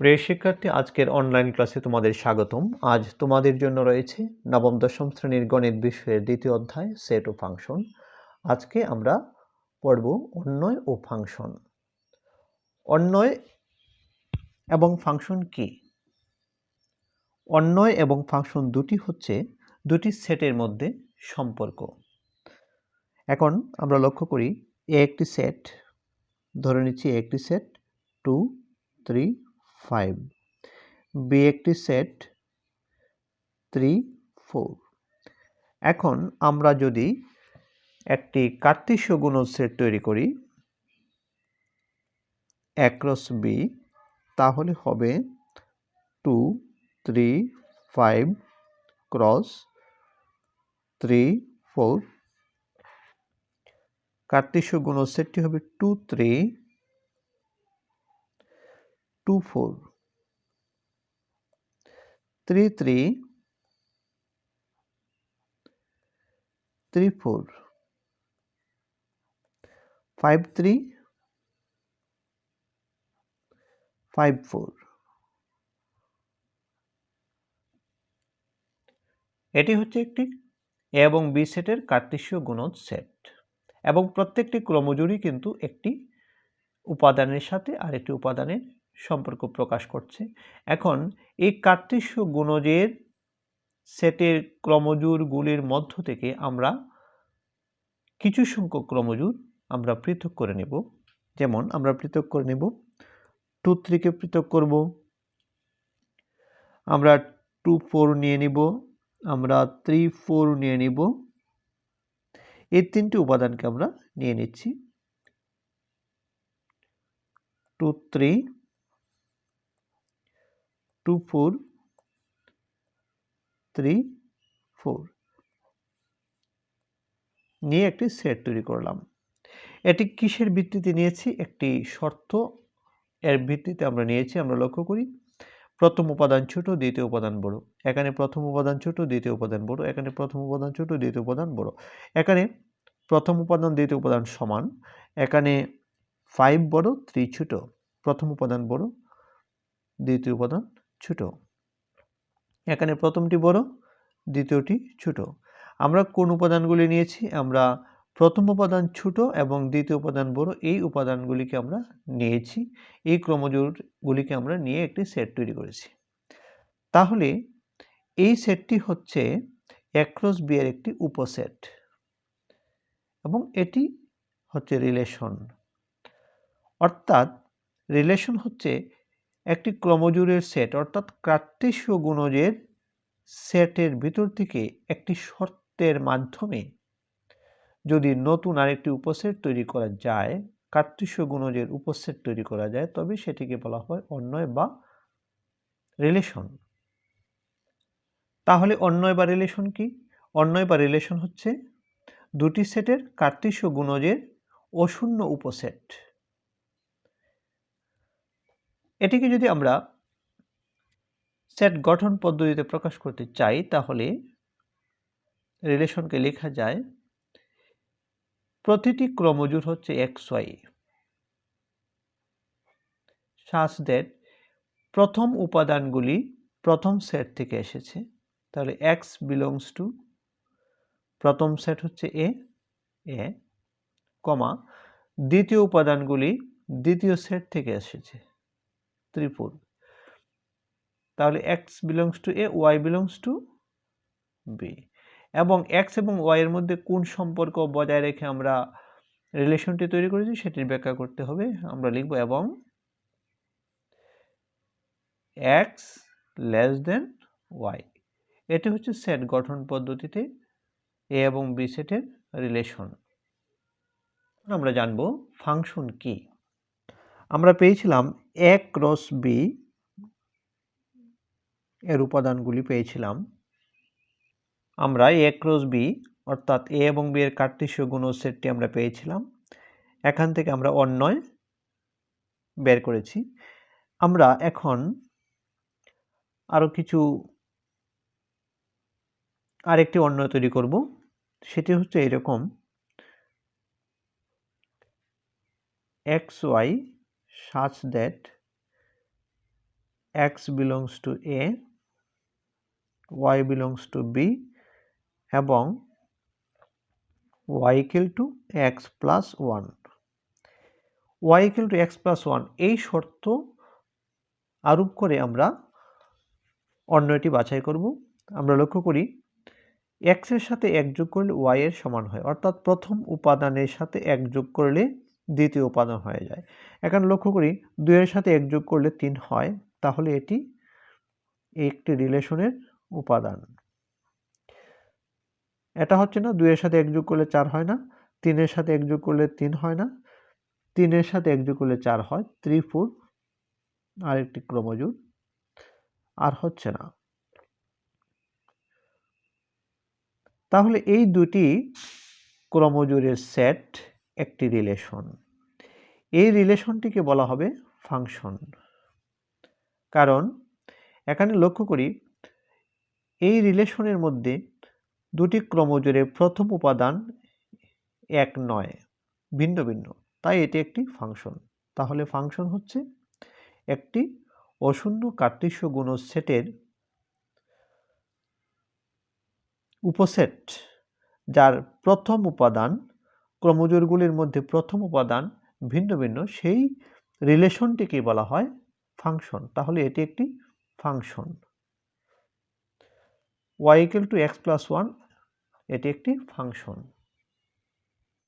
প্রিয় শিক্ষার্থী, আজকের অনলাইন ক্লাসে তোমাদের স্বাগতম। আজ তোমাদের জন্য রয়েছে নবম, দশম শ্রেণির গণিত বিষয়ের দ্বিতীয় অধ্যায় সেট ও ফাংশন আজকে আমরা পড়ব অন্যয় ও ফাংশন অন্যয় এবং ফাংশন কি? অন্যয় এবং ফাংশন দুটি হচ্ছে, দুটি সেটের মধ্যে সম্পর্ক। এখন আমরা লক্ষ্য করি এ একটি সেট ধরে নিচ্ছি একটি set two three five B একটি সেট থ্রি ফোর এখন আমরা যদি একটি কার্তিস্য গুণ সেট তৈরি করি অ্যাক্রস বি তাহলে হবে two three five cross three four কার্তিস্য গুণ সেটটি হবে two three two four three three three four five three five four এটি হচ্ছে একটি এ এবং বি সেটের কার্তিস্য গুণজ সেট এবং প্রত্যেকটি ক্রমজুড়ি কিন্তু একটি উপাদানের সাথে আরেকটি উপাদানের সম্পর্ক প্রকাশ করছে। এখন এই কার্তিস্য গুণজের সেটের ক্রমজোরগুলির মধ্য থেকে আমরা কিছু সংখ্যক ক্রমজোর আমরা পৃথক করে নেব। যেমন আমরা পৃথক করে নেব, টু থ্রিকে পৃথক করব, আমরা টু ফোর নিয়ে নিব, আমরা থ্রি ফোর নিয়ে নিব। এই তিনটি উপাদানকে আমরা নিয়ে নিচ্ছি। Two three two four, three four. নিয়ে একটি সেট তৈরি করলাম। এটি কিসের ভিত্তিতে নিয়েছি? একটি শর্ত। এর ভিত্তিতে আমরা নিয়েছি, আমরা লক্ষ্য করি, প্রথম উপাদান ছোট, দ্বিতীয় উপাদান বড়। এখানে প্রথম উপাদান ছোট, দ্বিতীয় উপাদান বড়। এখানে প্রথম উপাদান ছোট, দ্বিতীয় উপাদান বড়। এখানে প্রথম উপাদান, দ্বিতীয় উপাদান সমান। এখানে ফাইভ বড় থ্রি ছোট। প্রথম উপাদান বড়, দ্বিতীয় উপাদান ছোট। এখানে প্রথমটি বড়, দ্বিতীয়টি ছোট। আমরা কোন উপাদানগুলি নিয়েছি? আমরা প্রথম উপাদান ছোট এবং দ্বিতীয় উপাদান বড়, এই উপাদানগুলিকে আমরা নিয়েছি। এই ক্রমজোরগুলিকে আমরা নিয়ে একটি সেট তৈরি করেছি। তাহলে এই সেটটি হচ্ছে অ্যাক্রস বি এর একটি উপসেট এবং এটি হচ্ছে রিলেশন। অর্থাৎ রিলেশন হচ্ছে একটি ক্রমজোরের সেট অর্থাৎ কার্তেশীয় গুণজের সেটের ভিতর থেকে একটি শর্তের মাধ্যমে যদি নতুন আরেকটি উপসেট তৈরি করা যায় কার্তেশীয় গুণজের উপসেট তৈরি করা যায়, তবে সেটিকে বলা হয় অন্যয় বা রিলেশন তাহলে অন্যয় বা রিলেশন কি? অন্যয় বা রিলেশন হচ্ছে দুটি সেটের কার্তেশীয় গুণজের অশূন্য উপসেট। এটিকে যদি আমরা সেট গঠন পদ্ধতিতে প্রকাশ করতে চাই, তাহলে রিলেশনকে লেখা যায়, প্রতিটি ক্রমজোর হচ্ছে এক্স ওয়াই সাজ দ্যাট প্রথম উপাদানগুলি প্রথম সেট থেকে এসেছে। তাহলে এক্স বিলংস টু প্রথম সেট হচ্ছে এ এ কমা দ্বিতীয় উপাদানগুলি দ্বিতীয় সেট থেকে এসেছে। ত্রিপুর তাহলে x belongs to A y belongs to B এবং এক্স এবং ওয়াই এর মধ্যে কোন সম্পর্ক বজায় রেখে আমরা রিলেশনটি তৈরি করেছি সেটির ব্যাখ্যা করতে হবে। আমরা লিখব এবং এক্স লেস দেন ওয়াই এটি হচ্ছে সেট গঠন পদ্ধতিতে এ এবং বি সেটের রিলেশন আমরা জানব ফাংশন কি। আমরা পেয়েছিলাম এ ক্রস বি এর উপাদানগুলি পেয়েছিলাম। আমরা এ ক্রস বি অর্থাৎ এ এবং বি এর কার্তিস্য গুণ সেটটি আমরা পেয়েছিলাম। এখান থেকে আমরা অন্যয় বের করেছি। আমরা এখন আরও কিছু আরেকটি অন্যয় তৈরি করব। সেটি হচ্ছে এরকম। X y such that x belongs to A y belongs to B এবং y equal to x plus one y equal to x plus one এই শর্ত আরোপ করে আমরা অন্যটি বাছাই করব। আমরা লক্ষ্য করি এক্সের সাথে এক যোগ করলে ওয়াই এর সমান হয়। অর্থাৎ প্রথম উপাদানের সাথে এক যোগ করলে দ্বিতীয় উপাদান হয়ে যায়। এখন লক্ষ্য করি দুইয়ের সাথে এক যোগ করলে তিন হয়, তাহলে এটি একটি রিলেশনের উপাদান। এটা হচ্ছে না, দুইয়ের সাথে এক যোগ করলে চার হয় না, তিনের সাথে এক যোগ করলে তিন হয় না, তিনের সাথে এক যোগ করলে চার হয় থ্রি ফোর আরেকটি ক্রমজোর আর হচ্ছে না। তাহলে এই দুটি ক্রমজোরের সেট একটি রিলেশন এই রিলেশনটিকে বলা হবে ফাংশন কারণ, এখানে লক্ষ্য করি, এই রিলেশনের মধ্যে দুটি ক্রমজোরের প্রথম উপাদান এক নয়, ভিন্ন ভিন্ন। তাই এটি একটি ফাংশন তাহলে ফাংশন হচ্ছে একটি অশূন্য কার্তিস্য গুণ সেটের উপসেট, যার প্রথম উপাদান ক্রমজোরগুলির মধ্যে প্রথম উপাদান ভিন্ন ভিন্ন, সেই রিলেশনটিকে বলা হয় ফাংশন তাহলে এটি একটি function y equal to x plus one এটি একটি ফাংশন